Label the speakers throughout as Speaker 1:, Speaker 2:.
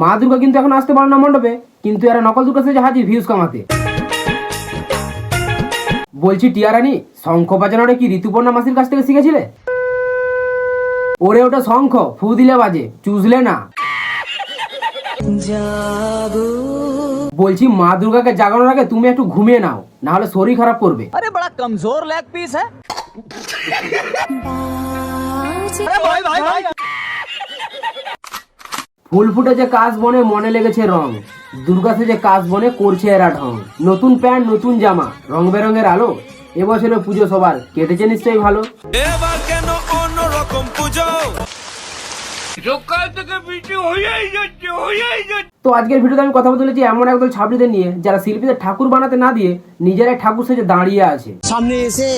Speaker 1: মা দুর্গা কিন্তু এখন আসতে পারে না মণ্ডপে কিন্তু এরা নকল দুর্গা সেজে হাজির ভিউজ কামাতে। বলছি টিয়ারানী শঙ্খ বাজানোটা কি ঋতুপর্ণা মাসির কাছ থেকে শিখেছিলে? ওরে ওটা শঙ্খ ফু দিলে বাজে চুজলে না। বলছি মা দুর্গাকে জাগানোর আগে তুমি একটু ঘুমিয়ে নাও না হলে শরীর খারাপ করবে।
Speaker 2: আরে বড় কমজোর লেগ পিস হ্যাঁ?
Speaker 1: ফুল ফুল ফুটেছে কাজ বনে মনে লেগেছে রং। দুর্গা সেজে কাজ বনে করছে এরা ঢং। নতুন প্যান্ট নতুন জামা রং বেরঙের আলো। এবছরে পুজো সবার কেটেছে নিশ্চয়ই ভালো।
Speaker 3: এবার কেন অন্যরকম পুজো?
Speaker 1: তো আজকের ভিডিওতে আমি কথা বলতে চলেছি এমন একদল ছাত্রীদের নিয়ে যারা শিল্পীদের ঠাকুর বানাতে না দিয়ে নিজেরাই ঠাকুর সেজে দাঁড়িয়ে আছে।
Speaker 4: সামনে এসে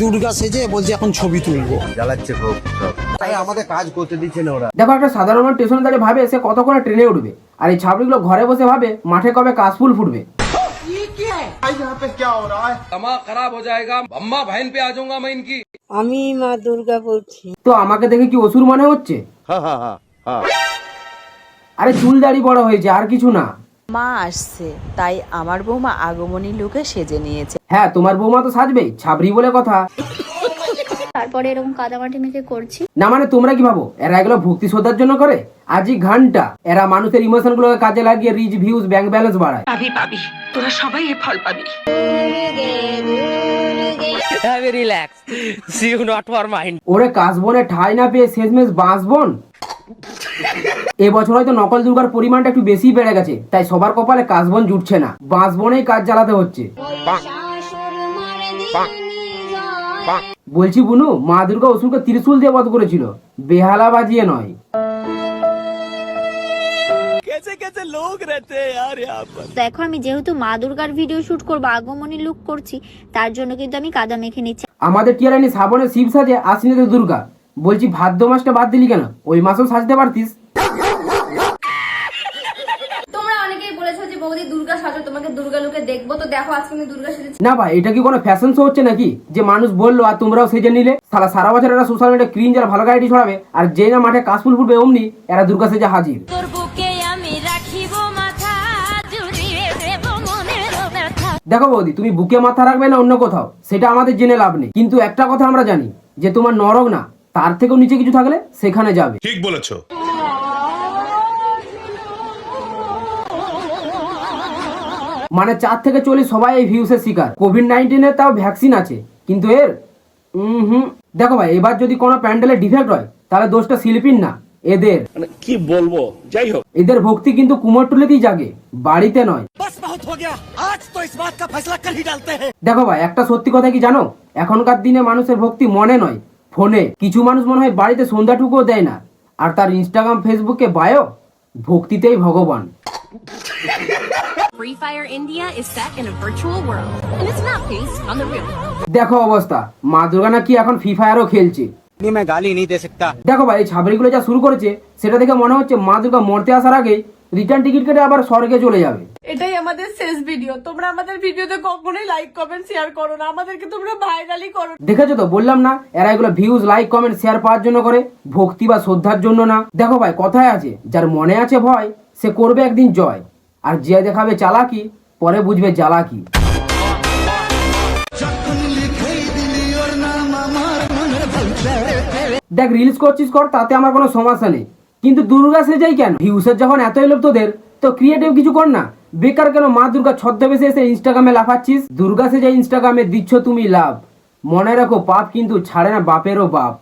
Speaker 4: দুর্গা সেজে বলছে এখন ছবি তুলবো।
Speaker 5: জ্বালাচ্ছে তাই আমাদের কাজ করতে দিচ্ছে না ওরা।
Speaker 1: দেখো একটা সাধারণ স্টেশনে দাঁড়িয়ে ভাবে সে কত করে ট্রেনে উঠবে। আর এই ছাত্রীগুলো ঘরে বসে ভাবে মাঠে কবে কাশফুল ফুটবে।
Speaker 6: আমি মা দুর্গা বলছি।
Speaker 1: তো আমাকে দেখে কি অসুর মনে হচ্ছে? আরে চুল দাড়ি বড় হয়েছে আর কিছু না।
Speaker 7: মা আসছে তাই আমার বৌমা আগমনী লুকে সেজে নিয়েছে।
Speaker 1: হ্যাঁ তোমার বৌমা তো সাজবেই ছাবরি বলে কথা।
Speaker 8: তারপরে এরকম কাদামাটি মেখে করছি।
Speaker 1: না মানে তোমরা কি ভাবো এরা এগুলো ভক্তি শ্রদ্ধার জন্য করে? আজই ঘণ্টা এরা মানুষের ইমোশন গুলোকে কাজে লাগিয়ে রিচ ভিউজ ব্যাংক ব্যালেন্স বাড়ায়। ওরে কাশবনে ঠাই না পেয়ে শেষমেশ বাঁশবন? এবছর হয়তো নকল দুর্গার পরিমাণটা একটু বেশি বেড়ে গেছে, তাই সবার কপালে কাশবন জুটছে না। বাঁশবনেই কাজ চালাতে হচ্ছে। বলছি বুনু, মা দুর্গা অসুরকে ত্রিশূল দিয়ে বধ করেছিল। বেহালা বাজিয়ে নয়।
Speaker 2: कैसे कैसे लोग रहते हैं यार यहाँ पर
Speaker 8: দেখো আমি যেহেতু মা দুর্গার ভিডিও শুট করবো আগমনী লুক করছি তার জন্য কিন্তু আমি কাদা মেখে নিচ্ছি
Speaker 1: আমাদের টিয়ারানি শ্রাবণে শিব সাজে আশ্বিনীতে দুর্গা বলছি ভাদ্র মাসটা বাদ দিলি কেন ওই মাসেও সাজতে পারতিস
Speaker 9: তোমরা অনেকেই বলেছো যে বৌদি দুর্গা সাজো তোমাকে দুর্গা লুকে দেখবো তো দেখো আজকে আমি দুর্গা সেজেছি
Speaker 1: না ভাই এটা কি কোনো ফ্যাশন শো হচ্ছে নাকি যে মানুষ বললো আর তোমরাও সেজে নিলে সারা সারা বছর এরা সোশ্যাল মিডিয়া ক্রিন যারা ভালো গাড়ি ছড়াবে আর যে না মাঠে কাশফুল ফুটবে অমনি এরা দুর্গা সেজে হাজির
Speaker 9: তোর
Speaker 1: দেখো বৌদি তুমি বুকে মাথা রাখবে না অন্য কোথাও? সেটা আমাদের জেনে লাভ নেই। কিন্তু একটা কথা আমরা জানি যে তোমার নরক না তার থেকেও নিচে কিছু থাকলে সেখানে যাবে।
Speaker 3: ঠিক বলেছ।
Speaker 1: মানে চার থেকে চল্লিশ সবাই এই ভিউসের শিকার। কোভিড নাইন্টিনের তাও ভ্যাকসিন আছে কিন্তু এর উম হুম দেখো ভাই এবার যদি কোনো প্যান্ডেলে ডিফেক্ট হয় তাহলে দোষটা শিল্পীর না এদের।
Speaker 5: কি বলব? যাই হোক।
Speaker 1: এদের ভক্তি কিন্তু কুমোরটুলিতেই জাগে বাড়িতে নয়।
Speaker 4: बहुत हो गया आज तो इस बात का फैसला कर ही डालते हैं
Speaker 1: দেখো ভাই একটা সত্যি কথা কি জানো এখনকার দিনে মানুষের ভক্তি মনে নয় ফোনে কিছু মানুষ মনে হয় বাড়িতে সন্ধ্যাটুকুও দেয় না আর তার ইনস্টাগ্রাম ফেসবুকে বায়ো ভক্তিতেই ভগবান
Speaker 9: Free Fire India is set in a virtual world and it's not based on the real world.
Speaker 1: দেখো অবস্থা মা দুর্গা নাকি এখন ফ্রি ফায়ারও খেলছে
Speaker 4: नहीं मैं गाली नहीं दे सकता
Speaker 1: দেখো ভাই এই ছাবড়িগুলো যা শুরু করেছে সেটা দেখে মনে হচ্ছে মা দুর্গা মরতে আসার আগে রিটার্ন টিকিট কেটে আবার স্বর্গে চলে যাবে
Speaker 6: এটাই আমাদের শেষ ভিডিও তোমরা আমাদের ভিডিওতে কখনোই লাইক কমেন্ট শেয়ার করো না। আমাদেরকে তোমরা ভাইরালি করো
Speaker 1: দেখেছ তো? বললাম না, এরা এগুলো ভিউজ লাইক কমেন্ট শেয়ার পাওয়ার জন্য করে, ভক্তি বা শ্রদ্ধার জন্য না। দেখো ভাই, কথায় আছে, যার মনে আছে ভয়, সে করবে একদিন জয়। আর যে দেখাবে চালাকি, পরে বুঝবে জ্বালাকি। দেখ রিলস করছিস কর, তাতে আমার কোনো সমস্যা নেই। কিন্তু দুর্গা সে সেজাই কেন? ভিউসের যখন এতই লোক তোদের, তো ক্রিয়েটিভ কিছু কর না। বেকার কেন? মা দুর্গা ছদ্মবেশে এসে ইনস্টাগ্রামে লাফাচ্ছিস? দুর্গা সে সেজে ইনস্টাগ্রামে দিচ্ছ তুমি লাভ। মনে রাখো পাপ কিন্তু ছাড়ে না বাপেরও বাপ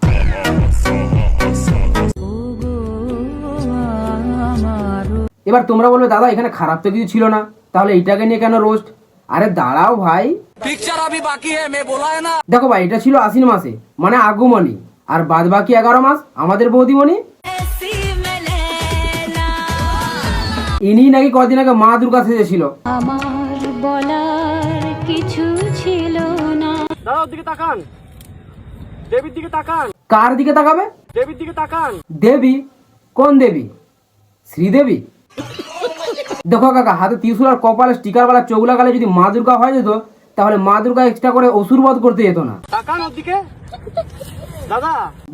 Speaker 1: এবার তোমরা বলবে দাদা এখানে খারাপ তো কিছু ছিল না। তাহলে এটাকে নিয়ে কেন রোস্ট? আরে দাঁড়াও ভাই।
Speaker 2: পিকচার আমি বাকি মে বলা না।
Speaker 1: দেখো ভাই এটা ছিল আশ্বিন মাসে মানে আগমনী। আর বাদ বাকি এগারো মাস আমাদের বৌদিমণি ইনি নাকি কদিন আগে মা দুর্গা সেজেছিল।
Speaker 8: আমার বলার কিছু ছিল না।
Speaker 1: কার দিকে তাকাবে? দেবীর দিকে তাকান। দেবী? কোন দেবী? শ্রীদেবী? দেখো কাকা হাতে ত্রিশুল আর কপালে স্টিকার বালা চোখ লাগালে যদি মা দুর্গা হয়ে যেত তাহলে মা দুর্গা এক্সট্রা করে অসুর বধ করতে যেত না।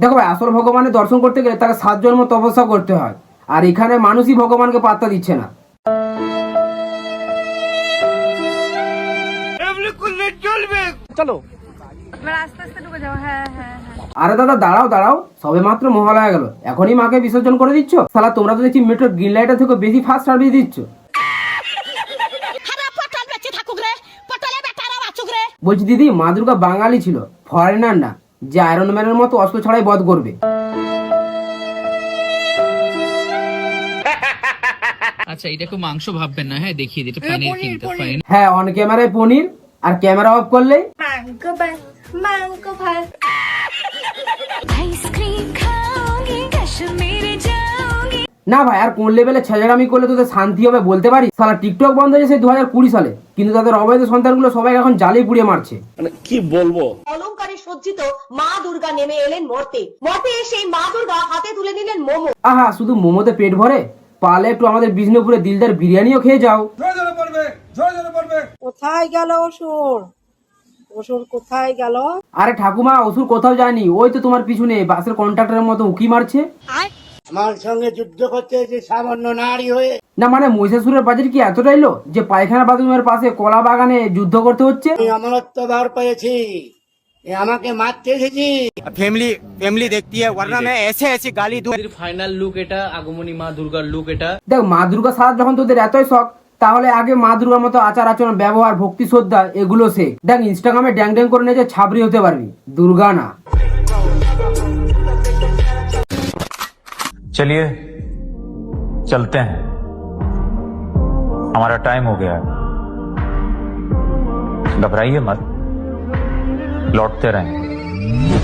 Speaker 1: দেখো ভাই আসল ভগবানের দর্শন করতে গেলে তাকে সাত জন্ম তপস্যা করতে হয়। আর এখানে মানুষই ভগবানকে পাত্তা দিচ্ছে না। আরে দাদা দাঁড়াও দাঁড়াও। সবে মাত্র মহালয়া গেল। এখনই মাকে বিসর্জন করে দিচ্ছ? সালা তোমরা তো দেখছি মেট্রো গ্রিন লাইটের থেকে বেশি ফাস্ট সার্ভিস দিচ্ছ। বলছি দিদি মা দুর্গা বাঙালি ছিল ফরেনার না যে আয়রন ম্যানের মতো অস্ত্র ছাড়াই বধ করবে।
Speaker 10: আচ্ছা এটা এটাকে মাংস ভাববেন না হ্যাঁ দেখিয়ে দিতে পনির কিনতে পারেন
Speaker 1: হ্যাঁ অন ক্যামেরায় পনির আর ক্যামেরা অফ করলে
Speaker 9: মাংস ভাত মাংস ভাত।
Speaker 1: আইসক্রিম খাওয়াঙ্গি কাশ্মীরে যাওয়াঙ্গি না ভাই আর কোন লেভেলে ছেঁচাড়ামি করলে তোদের শান্তি হবে বলতে পারি? সালা টিকটক বন্ধ হয়েছে দু হাজার কুড়ি সালে কিন্তু তাদের অবৈধ সন্তানগুলো সবাই এখন জালে পুড়িয়ে মারছে।
Speaker 6: মানে কি বলব? অলঙ্কারে সজ্জিত মা দুর্গা নেমে এলেন মর্তে। মর্তে সেই মা দুর্গা হাতে তুলে নিলেন মোমো।
Speaker 1: আহা শুধু মোমোতে পেট ভরে? পালে একটু আমাদের বিষ্ণুপুরে দিলদার বিরিয়ানিও খেয়ে যাও।
Speaker 6: কোথায় গেল অসুর? অসুর কোথায় গেল?
Speaker 1: আরে ঠাকুমা অসুর কোথাও যায়নি। ওই তো তোমার পিছনে বাসের কন্ট্রাক্টরের মতো উকি মারছে।
Speaker 4: আমার সঙ্গে যুদ্ধ করতে যে সামান্য নারী হয়ে
Speaker 1: না মানে মহিষাসুরের বাজার কি এতটাই লো যে পায়খানা বাথরুমের পাশে কলা বাগানে যুদ্ধ করতে হচ্ছে?
Speaker 4: আমি বার পেয়েছি। আমাকে মারতে এসেছি
Speaker 5: फैमिली फैमिली देखती है वरना मैं ऐसे ऐसे गाली दूं
Speaker 10: ফাইনাল লুক এটা আগমনী মা দুর্গার লুক এটা
Speaker 1: দেখ মা দুর্গা সাজ যখন তোদের এতই শখ তাহলে আগে মা দুর্গার মতো আচার আচরণ ব্যবহার ভক্তি শ্রদ্ধা এগুলো শেখ দেখ ইনস্টাগ্রামে ড্যাং ড্যাং করে নিয়ে যে ছাবরি হতে পারবি দুর্গা না
Speaker 11: चलिए चलते हैं हमारा टाइम हो गया है घबराइए मत लौटते रहें।